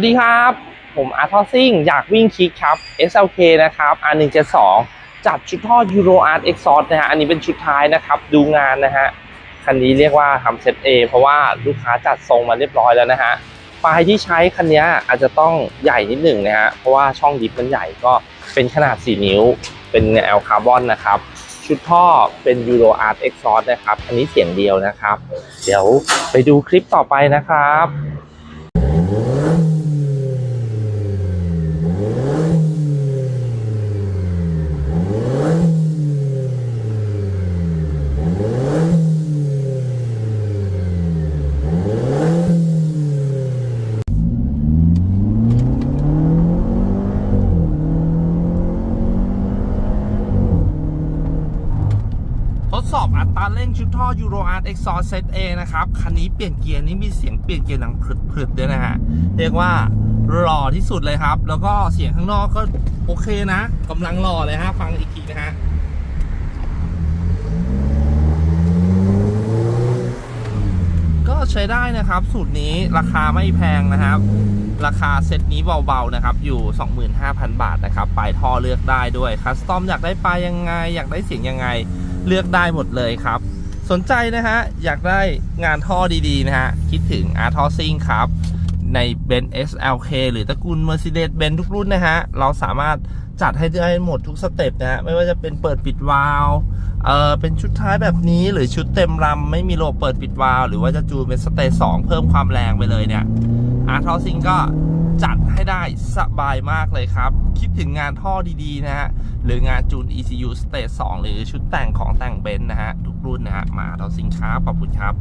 สวัสดีครับ ผมอาร์ทอซิ่งอยากวิ่งคิกครับ SLK นะครับ R172 จัดชุดท่อ Euro Art Exhaust นะฮะ อันนี้เป็นชุดท้ายนะครับ ดูงานนะฮะ คันนี้เรียกว่าทำเซต A เพราะว่าลูกค้าจัดทรงมาเรียบร้อยแล้วนะฮะ ปลายที่ใช้คันนี้อาจจะต้องใหญ่นิดหนึ่งนะฮะ เพราะว่าช่องดิฟมันใหญ่ก็เป็นขนาด 4 นิ้ว เป็นแนวคาร์บอนนะครับ ชุดท่อเป็น Euro Art Exhaust นะครับ อันนี้เสียงเดียวนะครับ เดี๋ยวไปดูคลิปต่อไปนะครับ ดสอบอัตราเร่งชุดท่อ Euro Art Exhaust Set A นะครับ คันนี้เปลี่ยนเกียร์นี่มีเสียงเปลี่ยนเกียร์ดังพรึดๆด้วยนะฮะ เรียกว่าหล่อที่สุดเลยครับ แล้วก็เสียงข้างนอกก็โอเคนะกำลังหล่อเลยฮะ ฟังอีกทีนะฮะก็ใช้ได้นะครับ สูตรนี้ราคาไม่แพงนะครับ ราคาเซตนี้เบาๆนะครับ อยู่ 25,000 บาทนะครับ ปลายท่อเลือกได้ด้วยคัสตอมอยากได้ปลายยังไง อยากได้เสียงยังไง เลือกได้หมดเลยครับ สนใจนะฮะ อยากได้งานท่อดีๆ นะฮะ คิดถึง Art t o s i n g ครับ ใน b e n SLK หรือตระกูล Mercedes Benz ทุกรุ่นนะฮะ เราสามารถจัดให้ได้หมดทุกสเต็ปนะฮะ ไม่ว่าจะเป็นเปิดปิดวาล์วเออเป็นชุดท้ายแบบนี้หรือชุดเต็มลำไม่มีโลเปิดปิดวาล์วหรือว่าจะจูนเป็นสเตจสองเพิ่มความแรงไปเลยเนี่ยอาร์ทอซิงก็ สบายมากเลยครับ คิดถึงงานท่อดีๆ นะฮะ หรืองานจูน ECU Stage 2 หรือชุดแต่งของแต่งเบนซ์นะฮะ ทุกรุ่นนะฮะ มาอาร์ทอซิงครับขอบคุณครับ